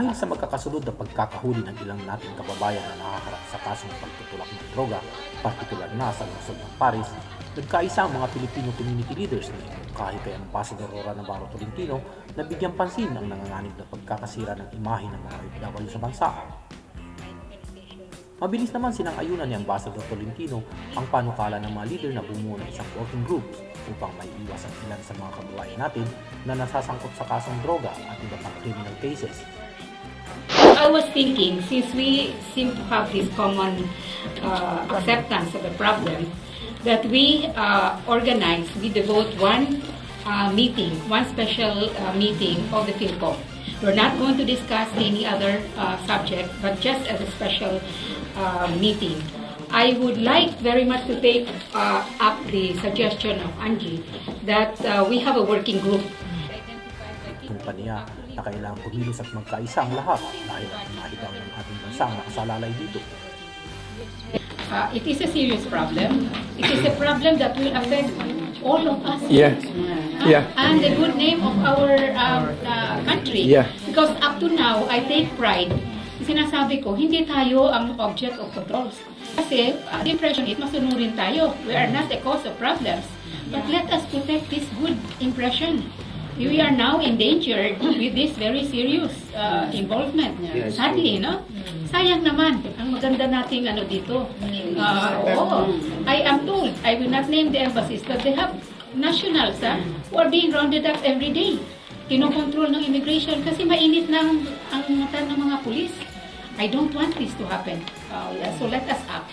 Dahil sa magkakasunod na pagkakahuli ng ilang nating kababayan na nakaharap sa kasong pagtutulak ng droga, partikular na sa lungsod ng Paris, nagkaisa ang mga Filipino community leaders na kahit kay Ambassador Rora Navarro Tolentino na bigyang pansin ang nanganganib na pagkakasira ng imahe ng mga OFW sa bansa. Mabilis naman sinang-ayunan ni Ambassador Tolentino ang panukala ng mga leader na bumuo ng isang working group upang maiiwas ang ilan sa mga kababayan natin na nasasangkot sa kasong droga at iba pang criminal cases. I was thinking, since we seem to have this common uh, acceptance of the problem, that we uh, organize, we devote one uh, meeting, one special uh, meeting of the PhilCom. We're not going to discuss any other uh, subject, but just as a special uh, meeting. I would like very much to take uh, up the suggestion of Angie that uh, we have a working group Tumpa niya na kailangang kumilos at magkaisa ang lahat dahil ang imahe daw ng ating bansa ang nakasalalay dito. Uh, it is a serious problem. It is a problem that will affect all of us. Yeah. Uh, Yeah. And the good name of our um, uh, country. Yeah. Because up to now, I take pride. Sinasabi ko, hindi tayo ang object of controls. Kasi, uh, the impression is, masunurin tayo. We are not the cause of problems. But let us protect this good impression. We are now endangered with this very serious uh, involvement. Sadly, no? Sayang naman, ang maganda nating ano dito. Uh, oo, I am told, I will not name the embassies, but they have nationals ha, who are being rounded up every day. Kinokontrol ng immigration kasi mainit ng ang mata ng mga pulis. I don't want this to happen. Uh, yeah, so let us act.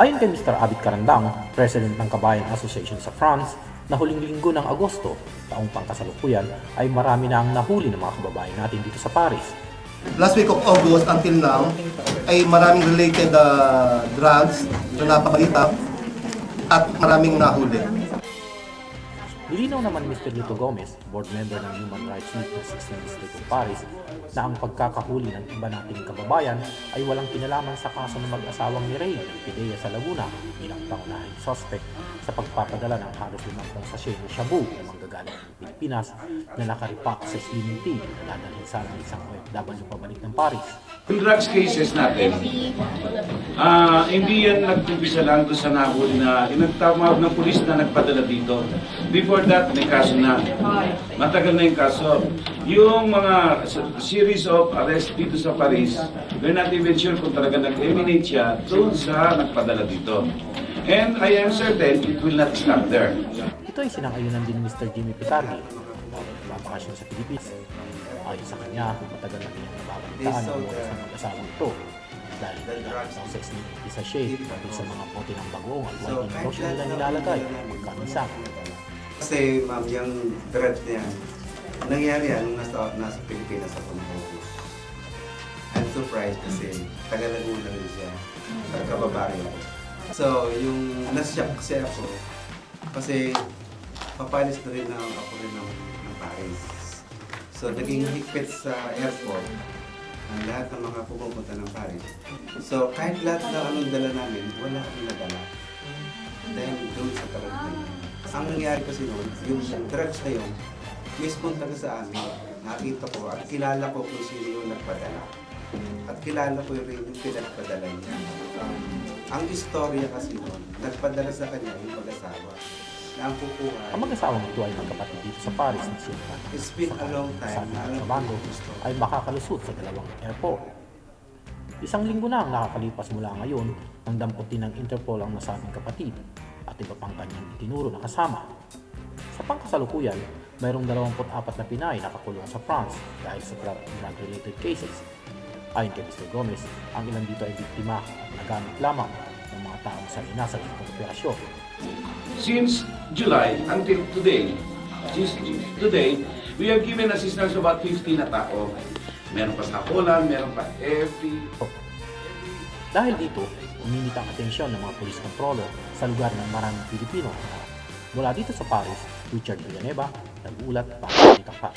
Ayon kay Mr. Abid Karandang, President ng Kabayan Association sa France, na huling linggo ng Agosto, taong pangkasalukuyan, ay marami na ang nahuli ng mga kababayan natin dito sa Paris. last week of August until now ay maraming related uh, drugs na napakalita at maraming nahuli. Nilinaw naman ni Mr. Lito Gomez, board member ng Human Rights League ng 16th District of Paris, na ang pagkakahuli ng iba nating kababayan ay walang kinalaman sa kaso ng mag-asawang ni Ray ng Pidea sa Laguna bilang pangunahing suspect sa pagpapadala ng halos limang sachet ng shabu na manggagaling ng Pilipinas na nakaripak sa slimming tea na dadalhin sana ng isang OFW pabalik ng Paris. Yung drugs cases natin, ah hindi yan nagtumpisa lang doon sa nahuli na inagtamawag ng pulis na nagpadala dito. Before that, may kaso na. Matagal na yung kaso. Yung mga series of arrest dito sa Paris, we're not even sure kung talaga nag-emanate siya doon sa nagpadala dito. And I am certain it will not stop there. Ito ay sinang-ayunan din ni Mr. Jimmy Pitardi, babakasyon sa Pilipinas. Ayon sa kanya, matagal na niyang nababalitaan ang oras ng mag-asawang ito. Dahil nagdadaan daw sa sneaky sachet pati sa mga bote ng bagoong at white lotion nila nilalagay pagkamisa. Kasi ma'am, yung threat na yan, nangyari yan nung nasa, nasa Pilipinas ako ng August. I'm surprised kasi taga Laguna rin siya, taga ako. So, yung nasyak kasi ako, kasi papalis na rin ako, ako rin ng, ng Paris. So, naging higpit sa airport ang lahat ng mga pumupunta ng Paris. So, kahit lahat ng anong dala namin, wala kami nadala. Dahil doon sa na yun. Ang nangyari kasi noon, yung drugs na yun, mismo taga sa amin, nakita ko at kilala ko kung sino yung nagpadala. At kilala ko rin yung pinagpadala niya. Ang istorya kasi noon, nagpadala sa kanya yung mag-asawa na ang kukuha. Ang mag-asawang ito ay magkapatid dito sa Paris na sila. It's been a long time. Na alam ko gusto. ay makakalusot sa dalawang airport. Isang linggo na ang nakakalipas mula ngayon nang damputin ng Interpol ang nasabing kapatid at iba pang kanyang itinuro na kasama. Sa pangkasalukuyan, mayroong 24 na Pinay nakakulong sa France dahil sa drug- drug-related cases. Ayon kay Mr. Gomez, ang ilan dito ay biktima at nagamit lamang ng mga taong sa ganitong operasyon. Since July until today, since today, we have given assistance about 50 na tao. Meron pa sa Holland, meron pa every Dahil dito, uminit ang atensyon ng mga police controller sa lugar ng maraming Pilipino. Mula dito sa Paris, Richard Villanueva, nag-ulat para sa.